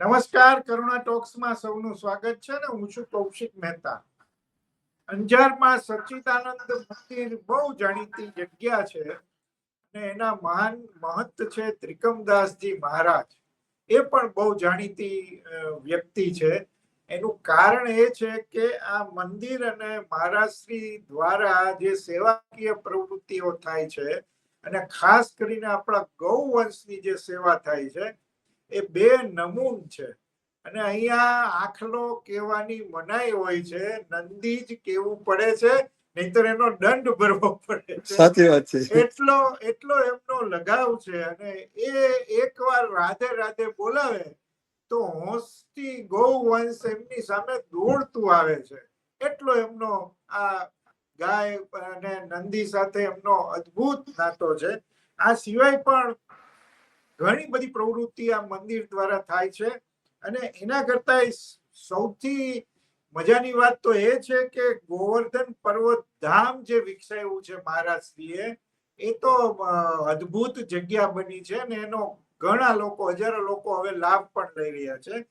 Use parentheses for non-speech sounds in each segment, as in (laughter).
નમસ્કાર, કરુણા ટોક્સમાં સૌનું સ્વાગત છે ને હું છું કૌશિક મહેતા. અંજારમાં સચ્ચિદાનંદ મંદિર બહુ જાણીતી જગ્યા છે અને એના મહાન મહંત છે ત્રિકમદાસજી મહારાજ. એ પણ બહુ જાણીતી વ્યક્તિ છે. એનું કારણ એ છે કે આ મંદિર અને મહારાજશ્રી દ્વારા જે સેવાકીય પ્રવૃત્તિઓ થાય છે અને ખાસ કરીને આપણા ગૌવંશની જે સેવા થાય છે એ બે નમૂન છે. અને અહીંયા આખલો કહેવાની મનાઈ હોય છે નંદી જ કેવું પડે છે નહીતર એનો દંડ ભરવો પડે છે. સાચી વાત છે. એટલો એટલો એમનો લગાવ છે અને એ એકવાર રાધે રાધે બોલાવે તો હોંશથી ગૌવંશ એમની સામે દોડતું આવે છે. એટલો એમનો આ ગાય અને નંદી સાથે એમનો અદ્ભુત નાતો છે. આ સિવાય પણ ઘણી બધી પ્રવૃત્તિ આ મંદિર દ્વારા થાય છે. અને એના કરતા સૌથી મજાની વાત તો એ છે કે ગોવર્ધન પર્વત ધામ જે વિકસાવ્યું છે મહારાષ્ટ્રીએ, એ તો અદ્ભુત જગ્યા બની છે અને એનો ઘણા લોકો, હજારો લોકો હવે લાભ પણ લઈ રહ્યા છે.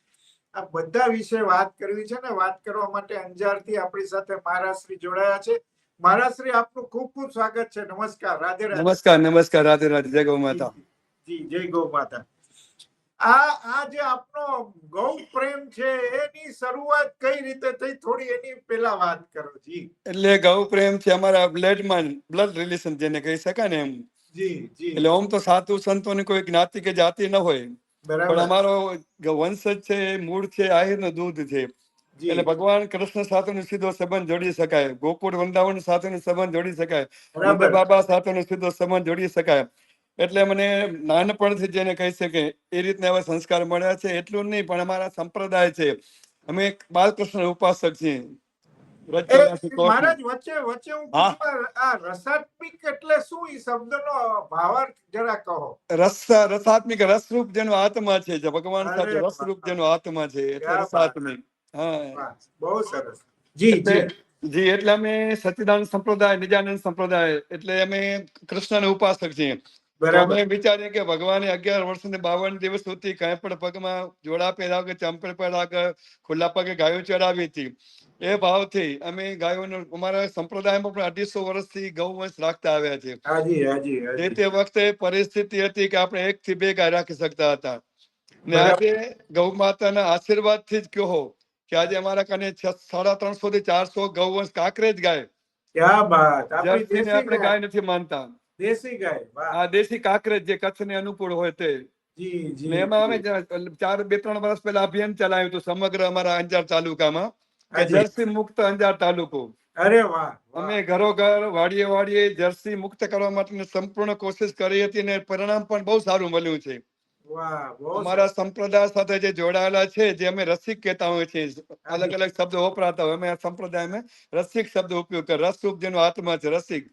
આ બધા વિશે વાત કરવી છે ને વાત કરવા માટે અંજારથી આપણી સાથે મહારાશ્રી જોડાયા છે. મહારાશ્રી આપનું ખૂબ ખૂબ સ્વાગત છે. નમસ્કાર. રાધે રાધે. નમસ્કાર નમસ્કાર. રાધે રાધે. જય ગૌ માતા જી જય ગૌ માતા. આ આ જે આપનો ગૌ પ્રેમ છે એની શરૂઆત કઈ રીતે થઈ? થોડી એની પેલા વાત કરો જી. એટલે ગૌ પ્રેમ છે અમારા બ્લડમાં બ્લડ રિલેશન જેને કહી શકાય ને એમ. જી જી. એટલે ઓમ તો સાધુ સંતોની કોઈ જ્ઞાતિ કે જાતિ ન હોય. પણ અમારો વંશજ છે મૂળ છે આહિરનો દૂધ છે. એટલે ભગવાન કૃષ્ણ સાથેનો સીધો સંબંધ જોડી શકાય. ગોકુળ વૃંદાવન સાથેનો સંબંધ જોડી શકાય. બાબા સાથેનો સીધો સંબંધ જોડી શકાય. એટલે મને નાનપણથી જેને કહી શકે એ રીતના એવા સંસ્કાર મળ્યા છે એટલું નહીં પણ અમારા સંપ્રદાય છે. અમે બાલકૃષ્ણ ઉપાસક છીએ. એ, રજવાડાથી કોટમાં. મહારાજ વચ્ચે વચ્ચે હું આ રસાત્મિક એટલે શું? ઈ શબ્દનો ભાવાર્થ જરા કહો. રસ રસાત્મિક રસરૂપ જેનો આત્મા છે જે ભગવાન સાથે. રસરૂપ જેનો આત્મા છે એટલે રસાત્મિક હા. બહુ સરસ. જી જી એટલે જી. એટલે અમે સચ્ચિદાનંદ સંપ્રદાય નિજાનંદ સંપ્રદાય એટલે અમે કૃષ્ણના ઉપાસક છીએ. બરાબર. વિચારીએ કે ભગવાને અગિયાર વર્ષ ને બાવન દિવસ સુધી કઈ પણ પગમાં જોડા પહેરાવ કે ચંપલ પહેરાવ કે ખુલ્લા પગે ગાયો ચડાવી હતી. એ ભાવથી અમે ગાયોનો અમારા સંપ્રદાયમાં પણ અઢીસો વર્ષથી ગૌવંશ રાખતા આવ્યા છે. જે તે વખતે પરિસ્થિતિ હતી કે આપણે એક થી બે ગાય રાખી શકતા હતા. ને. આજે ગૌ માતાના આશીર્વાદથી જ કહો કે આજે અમારા કને સાડા ત્રણસો થી ચારસો ગૌવંશ કાંકરેજ ગાય. ક્યા બાત. આપણી ગાય. ગાય નથી માનતા. દેશી ગાય આ દેશી કાકરેજ જે કચ્છને અનુકૂળ હોય તે. એમાં અમે ચાર બે ત્રણ વર્ષ પહેલા અભિયાન ચલાવ્યું હતું સમગ્ર અમારા અંજાર તાલુકામાં જર્સી મુક્ત અંજાર તાલુકો. અરે વાહ. અમે ઘરો ઘર વાડીએ વાડીએ જર્સી મુક્ત કરવા માટેની સંપૂર્ણ કોશિશ કરી હતી અને પરિણામ પણ બહુ સારું મળ્યું છે. અમારા સંપ્રદાય સાથે જે જોડાયેલા છે જે અમે રસિક કહેતા હોઈએ છીએ અલગ અલગ શબ્દો વપરાતા હોય અમે આ સંપ્રદાયમાં રસિક શબ્દ ઉપયોગ કરે રસરૂપ જેનો આત્મા છે રસિક.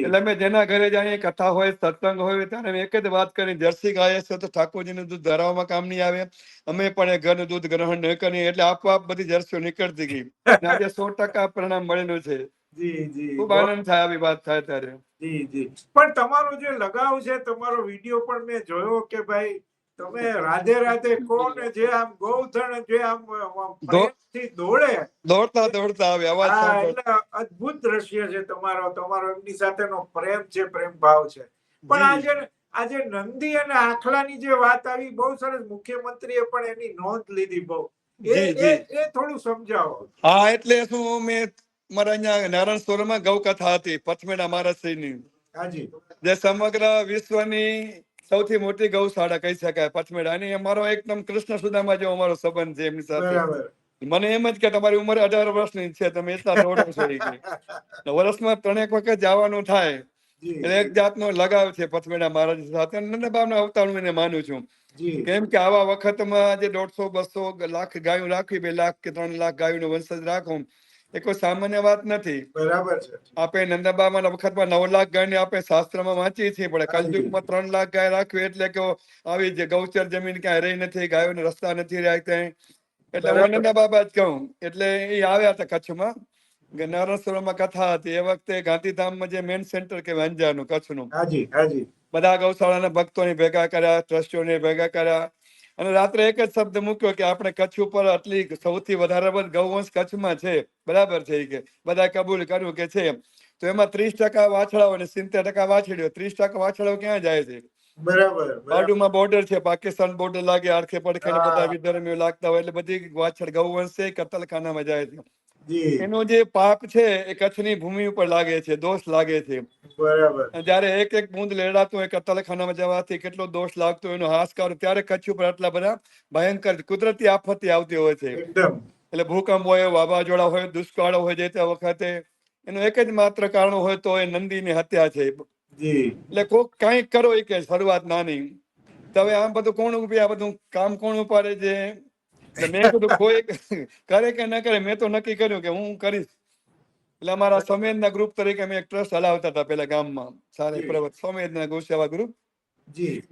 એટલે અમે જેના ઘરે જઈએ કથા હોય સત્સંગ હોય ત્યારે અમે એક જ વાત કરી જર્સી ગાય છે તો ઠાકોરજીનું દૂધ ધરાવવામાં કામ નહીં આવે. અમે પણ એ ઘરનું દૂધ ગ્રહણ ન કરીએ એટલે આપોઆપ બધી જર્સીઓ નીકળતી ગઈ. આજે સો ટકા પરિણામ મળેલું છે. જી જી. ખૂબ આનંદ થાય આવી વાત થાય ત્યારે. જી જી. પણ તમારો જે લગાવ છે તમારો વીડિયો પણ મેં જોયો કે ભાઈ તમે રાધે રાધે કહો જે આમ ગૌધન જે આમ દોડે. દોડતા દોડતા આવે અવાજ એટલે અદ્ભુત દ્રશ્ય છે તમારો તમારો એમની સાથેનો પ્રેમ છે પ્રેમ ભાવ છે. પણ. આજે આજે નંદી અને આખલાની જે વાત આવી બહુ સરસ મુખ્યમંત્રીએ પણ એની નોંધ લીધી બહુ. એ થોડું સમજાવો. હા એટલે શું મેં મારા અહીંયા નારાયણ સ્વરમાં ગૌકથા હતી પથમેડા મહારાજશ્રીની જે સમગ્ર વિશ્વની સૌથી મોટી ગૌશાળા કહી શકાય પથમેડા અને અમારો એકદમ કૃષ્ણ સુદામાં જેવો અમારો સંબંધ છે એમની સાથે. મને એમ જ કે તમારી ઉંમર અઢાર વર્ષની છે તમે એટલા દોઢ છો એ કે. તો વર્ષમાં ત્રણેક વખત જવાનું થાય. એટલે એક જાતનો લગાવ છે પથમેડા મહારાજ સાથે. નંદબાબના અવતાર હું એને માનું છું. કેમ કે આવા વખતમાં જે દોઢસો બસો લાખ ગાયું રાખવી બે લાખ કે ત્રણ લાખ ગાયોનો વંશજ રાખો એ કોઈ સામાન્ય વાત નથી. બરાબર છે. આપણે નંદાબામાં વખતમાં નવ લાખ ગાય આપણે શાસ્ત્રમાં વાંચીએ છીએ પણ કલયુગમાં ત્રણ લાખ ગાય રાખવી એટલે કે આવી જે ગૌચર જમીન ક્યાંય રહી નથી ગાયોને રસ્તા નથી રહ્યા ત્યાં એટલે હું બરાબર. નંદાબાબા જ કહું એટલે એ આવ્યા હતા કચ્છમાં નારાયણસરોવરમાં કથા હતી. એ વખતે ગાંધીધામમાં જે મેન સેન્ટર કે અંજારનું કચ્છનું. બધા ગૌશાળાના ભક્તોને ભેગા કર્યા ટ્રસ્ટીઓને ભેગા કર્યા. અને રાત્રે એક જ શબ્દ મૂક્યો કે આપણે કચ્છ ઉપર આટલી સૌથી વધારે બધ ગૌવંશ કચ્છમાં છે. બરાબર છે કે. બધા કબૂલ કર્યું કે છે. તો એમાં ત્રીસ ટકા વાછડાઓ અને સિત્તેર ટકા વાછડીઓ. ત્રીસ ટકા વાછડાઓ ક્યાં જાય છે? બરાબર બાજુમાં બોર્ડર છે. પાકિસ્તાન બોર્ડર લાગે આડખે પડખે બધા. વિધર્મીઓ લાગતા હોય એટલે બધી વાછડ ગૌવંશ છે કતલખાનામાં જાય છે. એનો જે પાપ છે એ કચ્છની ભૂમિ ઉપર લાગે છે દોષ લાગે છે. બરાબર. જ્યારે એક એક બુંદ લેડાતું હોય કતલખાનામાં જવાથી કેટલો દોષ લાગતો એનો હાશકાર ત્યારે કચ્છ ઉપર આટલા બધા ભયંકર કુદરતી આફતી આવતી હોય છે. એટલે ભૂકંપ હોય વાવાઝોડા હોય દુષ્કાળ હોય જે તે વખતે એનું એક જ માત્ર કારણ હોય તો એ નંદીની હત્યા છે. એટલે કોક કાંઈક કરો એ કે શરૂઆત નાની. તો હવે આમ બધું કોણ ઊભી આ બધું કામ કોણ ઉપાડે છે? એટલે મેં કીધું કોઈ કરે કે ન કરે મેં તો નક્કી કર્યું કે હું કરીશ એટલે અમારા સમેદના ગ્રુપ તરીકે અમે એક ટ્રસ્ટ હલાવતા હતા પેલા ગામમાં સારી. પર્વત સમેદના ગોસેવા ગ્રુપ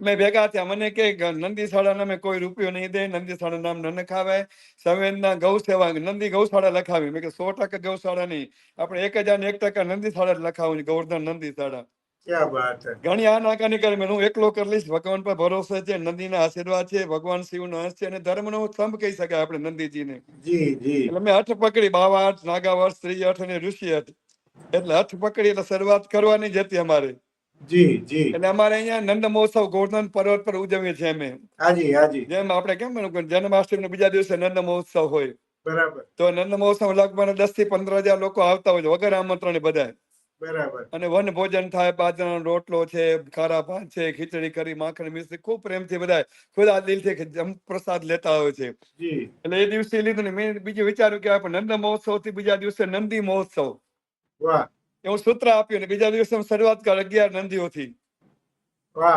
મેં ભેગા થયા મને કે નંદીશાળા નામે કોઈ રૂપિયો નહીં દે નંદીશાળા નામ ન નખાવે સંવેદના ગૌસેવા નંદી ગૌશાળા લખાવી. મેં કે સો ટકા ગૌશાળા નહીં. આપણે એક હજાર ને એક ટકા નંદીશાળા જ લખાવું છે ગોવર્ધન નંદીશાળા. ઘણી આ નાકા નીકળે મેં હું એકલો કરી લઈશ. ભગવાન પર ભરોસો છે નંદીના આશીર્વાદ છે ભગવાન શિવનો અંશ છે અને ધર્મનો સ્તંભ કહી શકાય આપણે નંદીજીને. એટલે મેં અઠ પકડી બાવા અઠ નાગા વર્ષ સ્ત્રી અઠ અને ઋષિ અઠ એટલે અઠ પકડી એટલે શરૂઆત કરવાની જ હતી અમારે. જી જી. એટલે અમારે અહીંયા નંદ મહોત્સવ ગોવર્ધન પર્વત પર ઉજવીએ છીએ અમે. હાજી હાજી. જેમ આપણે કેમ જન્માષ્ટમી બીજા દિવસે નંદ મહોત્સવ હોય. બરાબર. તો નંદ મહોત્સવ લગભગ દસથી પંદર હજાર લોકો આવતા હોય છે. વગર આમંત્રણ બધા બરાબર. અને વન ભોજન થાય બાજરાનો રોટલો છે ખારા ભાત છે ખીચડી કરી માખણ મિશ્રી ખૂબ પ્રેમથી બધા ખુદા દિલથી જમ પ્રસાદ લેતા હોય છે. એટલે એ દિવસે લીધું ને મેં બીજું વિચાર્યું કે આપણે નંદ મહોત્સવથી બીજા દિવસે નંદી મહોત્સવ. એવું સૂત્ર આપ્યું ને બીજા દિવસે શરૂઆત કર અગિયાર નંદીઓથી.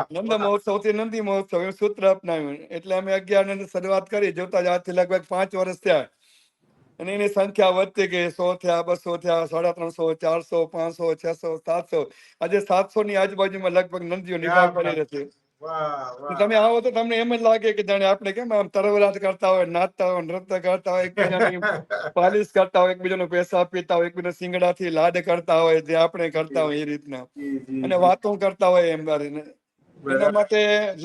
થી નંદ મહોત્સવથી નંદી મહોત્સવ એવું સૂત્ર અપનાવ્યું. એટલે અમે અગિયાર નંદ શરૂઆત કરી જોતા જ આજથી લગભગ પાંચ વર્ષ થયા. અને એની સંખ્યા વધતી ગઈ. સો થયા બસો થયા સાડા ત્રણસો ચારસો પાંચસો છસો સાતસો. આજે સાતસો ની આજુબાજુમાં લગભગ નંદીઓ નિભાવ કરી રહી છે. તમે આવો તો તમને એમ જ લાગે કે જાણે આપણે કેમ આમ તરવરાત કરતા હોય નાચતા હોય નૃત્ય કરતા હોય એકબીજાની (laughs) પાલિશ કરતા હોય એકબીજાનો પૈસા પીતા હોય એકબીજાના શિંગડાથી લાડ કરતા હોય જે આપણે કરતા હોય એ રીતના. અને વાતો કરતા હોય એમ કરીને. એના માટે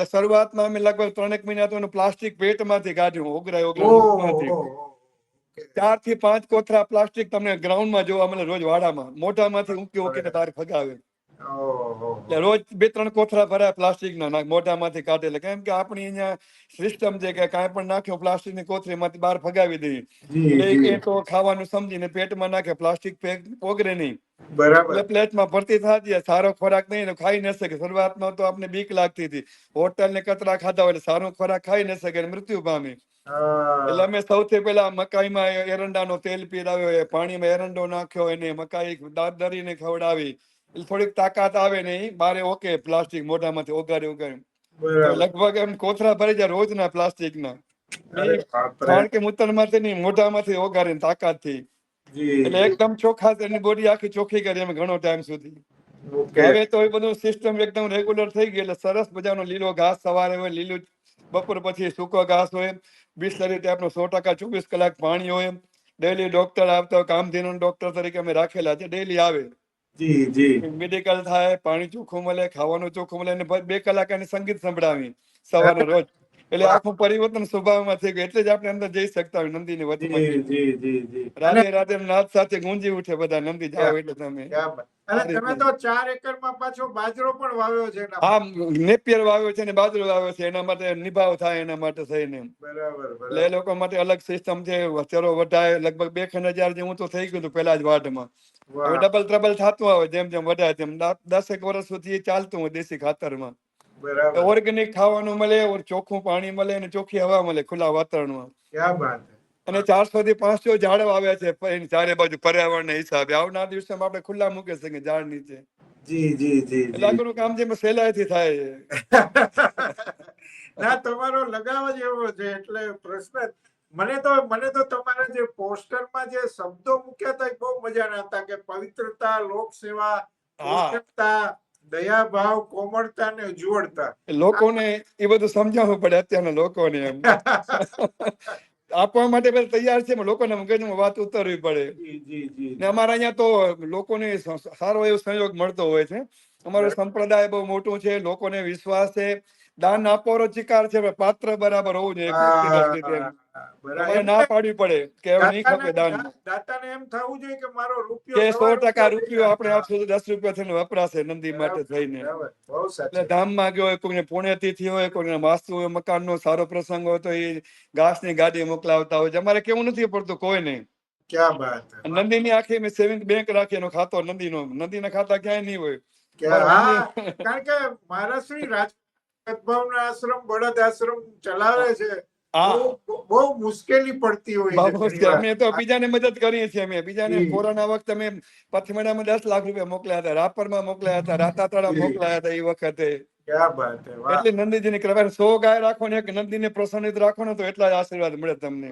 શરૂઆતમાં અમે લગભગ ત્રણેક મહિના તો પ્લાસ્ટિક પેટમાંથી કાઢ્યું ઓગરાય ઓગરાય ઓહ, મુખમાંથી. ઓહ, ઓકે. ચારથી પાંચ કોથરા પ્લાસ્ટિક તમને ગ્રાઉન્ડમાં જોવા મળે રોજ વાડામાં. મોઢામાંથી ઊંકી તાર ફગાવે. એટલે રોજ બે ત્રણ કોથરા ભરાય પ્લાસ્ટિક ના મોઢામાંથી કાઢે. એટલે કેમ કે આપણી અહીંયા સિસ્ટમ છે કે કાંઈ પણ નાખ્યો પ્લાસ્ટિકની કોથળીમાંથી બહાર ફગાવી દઈએ. એ તો ખાવાનું સમજીને પેટમાં નાખે પ્લાસ્ટિક પેક ઓગરે નહીં. બરાબર. પ્લેટમાં ભરતી થતી સારો ખોરાક નહીં ખાઈ ન શકે. શરૂઆતમાં તો આપણે બીક લાગતી હતી. હોટલ ને કચરા ખાધા હોય સારો ખોરાક ખાઈ ન શકે મૃત્યુ પામે. એટલે અમે સૌથી પહેલા મકાઈમાં એરંડાનો તેલ પીરાવ્યો પાણીમાં એરંડો નાખ્યો એને મકાઈ દાંત દરીને ખવડાવી. એટલે થોડીક તાકાત આવે ને બારે ઓકે પ્લાસ્ટિક મોઢામાંથી ઓગાડી ઓગાડી લગભગ એમ કોથરા ભરી જાય રોજના પ્લાસ્ટિકના. અરે બાપરે. કારણ કે મૂતરમાંથી નહીં મોઢામાંથી તાકાતથી. થી એટલે એકદમ ચોખ્ખા એની બોડી આખી ચોખ્ખી કરી અમે ઘણો ટાઈમ સુધી. હવે તો એ બધું સિસ્ટમ એકદમ રેગ્યુલર થઈ ગઈ એટલે સરસ મજાનો લીલો ઘાસ સવારે હોય લીલું બપોર પછી સૂકો ઘાસ હોય. બિસ્લરી ટાઈપનો સો ટકા ચોવીસ કલાક પાણી હોય ડેલી ડોક્ટર આવતા હોય કામધેનુ ડોક્ટર તરીકે અમે રાખેલા છે ડેલી આવે. જી જી. મેડિકલ થાય પાણી ચોખ્ખું મળે ખાવાનું ચોખ્ખું મળે અને બે કલાક એને સંગીત સંભળાવી. સવારે રોજ એટલે આખું પરિવર્તન સ્વભાવમાં થઈ ગયું. એટલે જ આપણે અંદર જઈ શકતા હોય નંદીની વચમાં રાધે રાધે નાદ સાથે ગુંજી ઉઠે બધા. નંદી જાઓ એટલે તમે. અને તમે તો ચાર એકરમાં પાછો બાજરો પણ વાવ્યો છે હા નેપિયર વાવ્યો છે ને બાજરો વાવ્યો છે. એના માટે નિભાવ થાય એના માટે થઈને. બરાબર એટલે એ લોકો માટે અલગ સિસ્ટમ છે. ચરો વઢાય લગભગ બે ખંડ હજાર જેવું તો થઈ ગયું હતું પેલા જ વાટમાં હવે ડબલ ટ્રબલ થતું આવે જેમ જેમ વધારે તેમ. દસેક વર્ષ સુધી ચાલતું હોય દેશી ખાતરમાં. બરાબર ઓર્ગેનિક ખાવાનું મળે ઓર ચોખ્ખું પાણી મળે અને ચોખ્ખી હવા મળે ખુલ્લા વાતાવરણમાં. ક્યાં વાત અને ચારસો થી પાંચસો ઝાડ આવ્યા છે એની ચારે બાજુ પર્યાવરણ હિસાબે. આવનાર દિવસે આપણે ખુલ્લા મૂકી શકીએ ઝાડ નીચે. જી જી જી એટલે કામ જેમ સહેલાઈથી થાય છે (laughs) ના તમારો લગાવ જ એવો છે એટલે પ્રશ્ન મને તો મને તો તમારા જે પોસ્ટરમાં જે શબ્દો મૂક્યા હતા એ બહુ મજાના હતા કે પવિત્રતા લોક સેવા પોષકતા દયાભાવ કોમળતા ને ઉજ્જવળતા લોકોને એ બધું સમજાવવું પડે અત્યારના લોકોને એમ. (laughs) આપવા માટે બધા તૈયાર છે લોકોને મગજમાં વાત ઉતરવી પડે. ને અમારા અહીંયા તો લોકોને સારો એવો સહયોગ મળતો હોય છે. અમારો સંપ્રદાય બહુ મોટું છે લોકોને વિશ્વાસ છે. દાન આપવાનો ચિકાર છે પાત્ર બરાબર હોવું જોઈએ ના પાડવી પડે કે નહીં ખપે દાન. દાતાને એમ થવું જોઈએ કે મારો રૂપિયો કે સો ટકા રૂપિયો આપણે આપશું તો દસ રૂપિયા થઈને વપરાશે નંદી માટે થઈને એટલે ધામમાં ગયો હોય કોઈને પુણ્યતિથિ હોય કોઈને વાસ્તુ હોય મકાનનો સારો પ્રસંગ હોય તો એ ઘાસની ગાડી મોકલાવતા હોય છે. અમારે કેવું નથી પડતું કોઈ ક્યાં નંદી ની નંદીની આખી મેં સેવિંગ બેંક રાખી એનો ખાતો નંદીનો. નંદીના ખાતા ક્યાંય નહીં હોય. કારણ કે શ્રી રાજ સદભાવના આશ્રમ બળદ આશ્રમ ચલાવે છે બહુ- બહુ મુશ્કેલી પડતી હોય છે બાબુ ઘણી છે. વાર. અમે તો બીજાને મદદ કરીએ છીએ અમે બીજાને કોરોના વખતે અમે પથમેડામાં દસ લાખ રૂપિયા મોકલ્યા હતા રાપરમાં મોકલ્યા હતા રાતાતળા. મોકલ્યા હતા એ વખતે એટલે નંદીજીની કૃપા સો ગાય રાખો ને એક નંદીને પ્રસન્નિત રાખો ને તો એટલા જ આશીર્વાદ મળે તમને.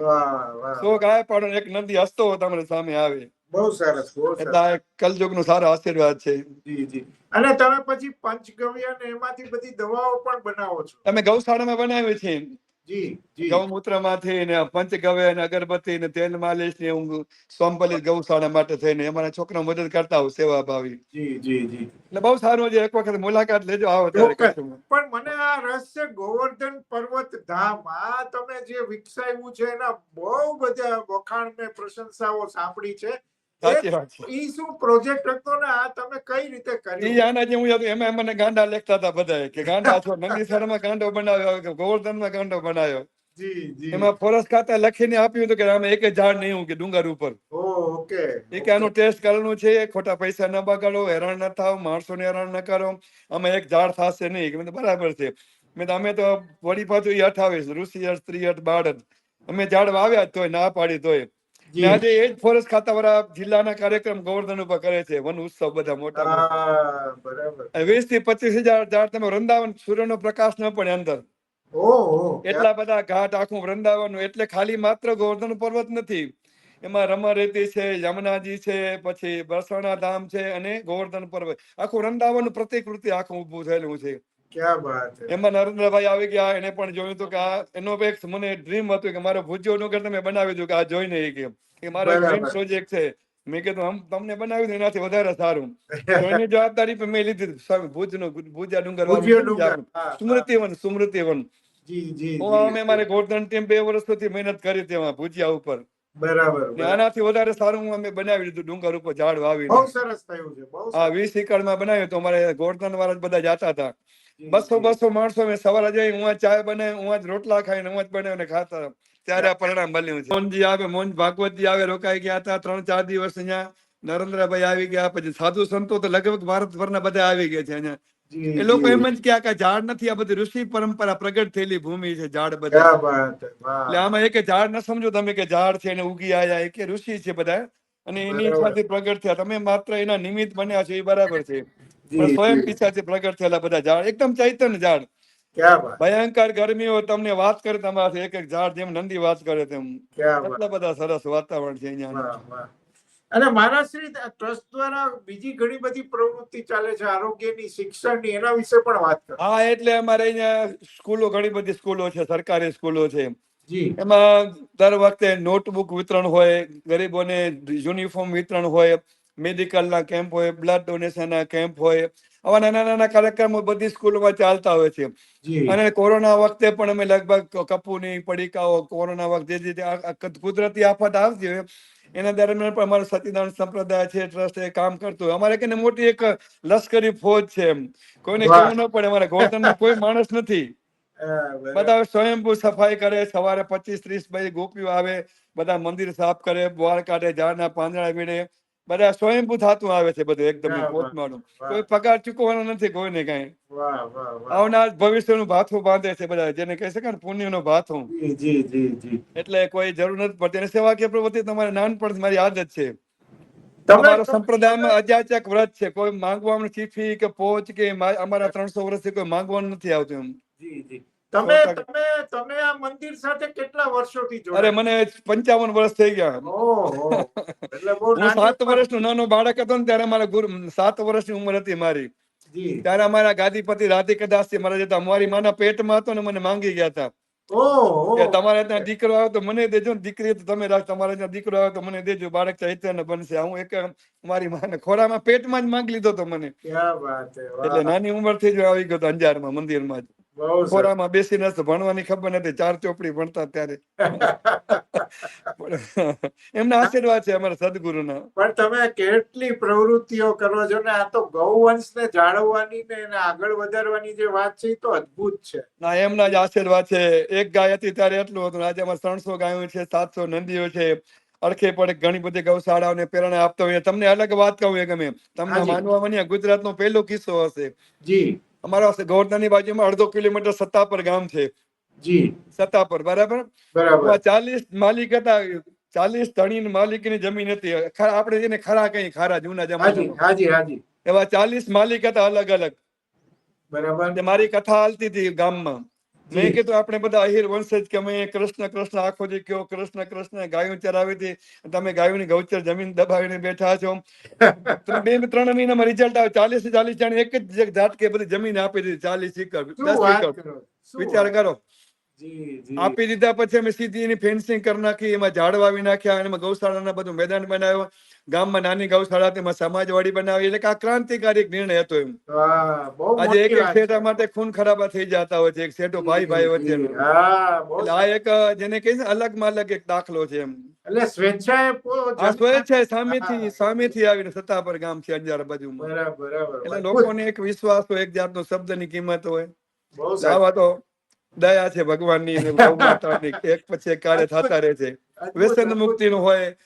સો ગાય પાડો એક નંદી હસતો તમને સામે આવે બહુ સરસ એટલે કલયુગનું સારો આશીર્વાદ છે. જી જી. અને તમે પછી પંચગવ્ય ને એમાંથી બધી દવાઓ પણ બનાવો છો. અમે ગૌશાળામાં બનાવી છે જી જી. ગૌમૂત્રમાંથી ને પંચગવ્ય ને અગરબત્તી ને તેલ માલિશ ને હું સોમપલી ગૌશાળા માટે થઈને અમારા છોકરા મદદ કરતા હોય સેવા ભાવી જી જી જી. એટલે બહુ સારું છે એક વખત મુલાકાત લેજો આવો ત્યારે પણ મને આ રસ છે ગોવર્ધન પર્વત ધામ આ તમે જે વિકસાવ્યું છે એના બહુ બધા વખાણ મેં પ્રશંસાઓ સાંભળી છે. સાચી વાત છે. ઈ શું પ્રોજેક્ટ હતો ને આ તમે કઈ રીતે ઈ કર્યું આના જેવું હતું. એમાં મને ગાંડા લેખતા હતા બધાએ કે ગાંડા છો. નંદીસરમાં ગાંડો બનાવ્યો કે ગોવર્ધનમાં ગાંડો બનાવ્યો. જી જી. એમાં ફોરેસ્ટ ખાતા લખીને આપ્યું હતું કે આમાં એક ઝાડ નહીં કે ડુંગર ઉપર. ઓકે. એ કે આનું ટેસ્ટ કરવાનું છે. ખોટા પૈસા ન બગાડો હેરાન ન થાવ માણસોને હેરાન ન કરો. અમે એક ઝાડ થશે નહીં. કે બરાબર છે. મેં અમે તો વળી પાછું અઠાવીસ ઋષિ અઠ, સ્ત્રી અઠ, બાળ અમે ઝાડ વાવ્યા તોય ના પાડી તોય. ને આજે એ જ ફોરેસ્ટ ખાતા વાળા જિલ્લાના કાર્યક્રમ ગોવર્ધન ઉપર કરે છે વન ઉત્સવ બધા મોટા વીસથી પચીસ હજાર ઝાડ તમે વૃંદાવન સૂર્યનો પ્રકાશ ન પડે અંદર. એટલા બધા ઘાટ આખું વૃંદાવન એટલે ખાલી માત્ર ગોવર્ધન પર્વત નથી. એમાં રમારેતી છે યમુનાજી છે પછી બરસાણા ધામ છે અને ગોવર્ધન પર્વત. આખું વૃંદાવન પ્રતિકૃતિ આખું ઉભું થયેલું છે. ક્યાં વાત એમાં નરેન્દ્રભાઈ આવી ગયા એને પણ જોયું તો કે આ એનો એક મને ડ્રીમ હતું કે મારો ભુજ્યો નગર તમે બનાવી દો કે આ જોઈને એ કે કે મારો ડ્રીમ પ્રોજેક્ટ છે. મેં કીધું આમ તમને બનાવી દઉં એનાથી વધારે સારું. એની જવાબદારી પણ મેં લીધી સ્વામી ભુજા ભુજિયો વાળું ડુંગર. સ્મૃતિવન સ્મૃતિવન. અમે મારે ગોર્ધન ટીમ બે વર્ષ સુધી મહેનત કરી તેમાં ભુજિયા ઉપર. બરાબર ને આનાથી વધારે સારું અમે બનાવી દીધું ડુંગર ઉપર ઝાડ બહુ સરસ થયું છે બહુ વીસ એકડમાં બનાવ્યું તો અમારે ગોર્ધન વાળા જ બધા જાતા હતા. બસો બસો માણસો મેં સવારે જઈ હું ચા બને હું જ રોટલા ખાઈને હું જ બનાવીને ખાતા. ત્યારે આ પરિણામ બન્યું છે. મોહનજી આવે મોહન ભાગવતજી આવે રોકાઈ ગયા હતા ત્રણ ચાર દિવસ અહીંયા નરેન્દ્રભાઈ આવી ગયા પછી સાધુ સંતો તો લગભગ ભારતભરના બધા આવી ગયા છે અહીંયા. એ લોકો એમ જ કે આ ઝાડ નથી આ બધી ઋષિ પરંપરા પ્રગટ થયેલી ભૂમિ છે ઝાડ બધા. એટલે આમાં એક ઝાડ ન સમજો તમે કે ઝાડ છે એને ઉગી આયા કે ઋષિ છે બધા. અને એની બરાબર. પ્રગટ થયા. તમે માત્ર એના નિમિત્ત બન્યા છો એ બરાબર છે. સ્વયં જી. પ્રગટ થયેલા બધા ઝાડ એકદમ ચૈતન્ય ઝાડ. ભયંકર ગરમીઓ તમને વાત કરે તમારા એક એક ઝાડ જેમ નંદી વાત કરે તેમ. એટલા બધા સરસ વાતાવરણ છે અહીંયા. અને મહારાષ્ટ્રી ટ્રસ્ટ દ્વારા બીજી ઘણી બધી પ્રવૃત્તિ ચાલે છે આરોગ્યની શિક્ષણની એના વિશે પણ વાત કરો. હા એટલે અમારે અહીંયા સ્કૂલો ઘણી બધી સ્કૂલો છે સરકારી સ્કૂલો છે. એમાં દર વખતે નોટબુક વિતરણ હોય ગરીબોને યુનિફોર્મ વિતરણ હોય મેડિકલના કેમ્પ હોય બ્લડ ડોનેશનના કેમ્પ હોય. આવા નાના નાના કાર્યક્રમો બધી સ્કૂલોમાં ચાલતા હોય છે. અને કોરોના વખતે પણ અમે લગભગ કપૂની પડીકાઓ કોરોના વખતે જે કુદરતી આફત આવતી હોય એના દરમિયાન પણ અમારો સતીદાન સંપ્રદાય છે ટ્રસ્ટ એ કામ કરતું હોય. અમારે કે મોટી એક લશ્કરી ફોજ છે એમ. કોઈને. કેવું ન પડે અમારે ગોવર્ધન કોઈ માણસ નથી. (laughs) બધા સ્વયંભૂ સફાઈ કરે સવારે પચીસ ત્રીસ ભાઈ ગોપીઓ આવે બધા મંદિર સાફ કરે બોર કાઢે ઝાડના પાંદડા વીણે બધા સ્વયંભૂ થતું આવે છે બધું એકદમ. પોતમાનું કોઈ પગાર ચૂકવવાનો નથી કોઈને કઈ. આવનાર ભવિષ્યનું ભાથું બાંધે છે બધા જેને કહી શકાય ને પુણ્યનો ભાથું. એટલે કોઈ જરૂર નથી પડતી. અને કે પ્રવૃત્તિ તમારે નાનપણથી મારી આદત છે. અમારો સંપ્રદાયમાં અજાચક વ્રત છે. કોઈ માંગવાનું ચીફી કે પોચ કે અમારા ત્રણસો વર્ષથી કોઈ માંગવાનું નથી આવતું એમ. જી જી. તમે તમે તમે આ મંદિર સાથે કેટલા વર્ષોથી અરે મને પંચાવન વર્ષ થઈ ગયા. ઓહો. એટલે બહુ હું નાની સાત વર્ષ વર્ષનો નાનો બાળક હતો ને ત્યારે મારા ગુરુ સાત વર્ષની ઉંમર હતી મારી. ત્યારે અમારા ગાદીપતિ રાધિકદાસથી મારા જતા અમારી માના પેટમાં હતો ને મને માંગી ગયા હતા. તમારે ત્યાં દીકરો આવ્યો તો મને દેજો દીકરી તો તમે રાખ તમારે ત્યાં દીકરો આવ્યો તો મને દેજો બાળક ચૈતન્ય બનશે. હું એક મારી માને ખોરામાં પેટમાં જ માંગી લીધો તો મને. એટલે નાની ઉંમરથી જ આવી ગયો અંજાર અંજારમાં મંદિરમાં જ. બહુ સરસ ખોરામાં બેસીને ભણવાની ખબર નથી ચાર ચોપડી ભણતા ત્યારે. એમના આશીર્વાદ છે અમારા સદગુરુના. પણ તમે કેટલી પ્રવૃત્તિઓ કરો છો ને આ તો ગૌવંશને જાળવવાની ને એને આગળ વધારવાની જે વાત છે એ તો અદ્ભુત છે. ના એમના જ આશીર્વાદ છે. એક ગાય હતી ત્યારે એટલું હતું આજે અમારે ત્રણસો ગાયો છે સાતસો નંદીઓ છે. અડખે પડે ઘણી બધી ગૌશાળાઓને પ્રેરણા આપતા હોય તમને અલગ વાત કહું એ ગમે તમને માનવા મને ગુજરાતનો પહેલો કિસ્સો હશે. જી. અમારા ગોવર્ધનની બાજુમાં અડધો કિલોમીટર સત્તાપર ગામ છે. જી. સત્તાપર બરાબર? બરાબર. ચાલીસ માલિક હતા ચાલીસ ધણી માલિકની જમીન હતી. આપણે જેને ખરા કઈ ખારા જૂના જમાના હાજી હાજી એવા ચાલીસ માલિક હતા અલગ અલગ બરાબર મારી કથા હાલતી હતી ગામમાં. મેં કીધું આપણે બધા અહીર વંશજ કે અમે કૃષ્ણ કૃષ્ણ આખો જે કયો કૃષ્ણ કૃષ્ણ ગાયો ચરાવી હતી તમે ગાયોની ગૌચર જમીન દબાવીને બેઠા છો. બે ત્રણ મહિનામાં રિઝલ્ટ આવે ચાલીસ ચાલીસ જણ એક જ ઝાટકે બધી જમીન આપી દીધી ચાલીસ એકર દસ એકર. વિચાર કરો. આપી દીધા પછી અમે સીધી એની ફેન્સિંગ કરી નાખી એમાં ઝાડ વાવી નાખ્યા અને એમાં ગૌશાળાના બધું મેદાન બનાવ્યો. ગામમાં નાની ગૌશાળા તેમાં સમાજવાડી બનાવી એટલે કે આ ક્રાંતિકારી નિર્ણય હતો એમ. આજે એક એક શેઠા માટે ખૂન ખરાબા થઈ જતા હોય છે એક શેઠો ભાઈ ભાઈ એટલે આ એક જેને કહે છે અલગ માલક અલગ એક દાખલો છે એમ. એટલે સ્વેચ્છાએ સ્વેચ્છાએ સામેથી સામેથી આવીને સત્તાપર ગામ છે અંજાર બાજુમાં. એટલે લોકોને એક વિશ્વાસ હોય એક જાતનો શબ્દની કિંમત હોય. બહુ સારું. તો દયા છે ભગવાનની માતાની એક પછી એક કાર્ય થતા રહે છે. વ્યસન મુક્તિ નું હોય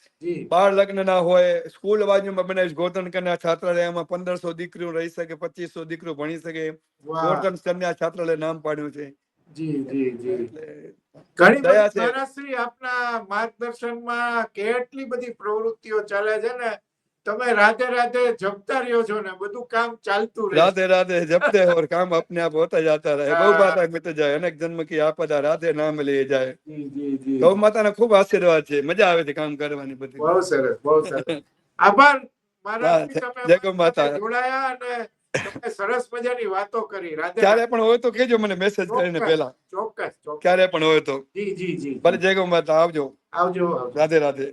બાળ લગ્ન ના હોય સ્કૂલ બાજુમાં બનાવીશ ગોતન કન્યા છાત્રાલયમાં પંદરસો દીકરીઓ રહી શકે પચીસો દીકરીઓ ભણી શકે. ગોતન કન્યા છાત્રાલય નામ પાડ્યું છે. જી જી જી. ઘણી આપના માર્ગદર્શનમાં કેટલી બધી પ્રવૃત્તિઓ ચાલે છે ને? તમે રાધે રાધે જપતા રહ્યો છો ને બધું કામ ચાલતું રહે રાધે રાધે જપતે હોર કામ અપને આપ હોતા જાતા રહે. બહુ માતા મિત જાય અનેક જન્મ કી આપદા રાધે નામ લે જાય. ગૌ માતાના ખૂબ આશીર્વાદ છે. મજા આવે છે કામ કરવાની બધી. બહુ સરસ બહુ સરસ. આભાર. મારા જય ગૌ માતા. જોડાયા અને તમે સરસ મજાની વાતો કરી રાધે ક્યારે પણ હોય તો કેજો મને મેસેજ કરીને પહેલા. ચોક્કસ ચોક્કસ. ક્યારે પણ હોય તો. જી જી જી. ભલે જય ગૌ માતા. આવજો આવજો. રાધે રાધે.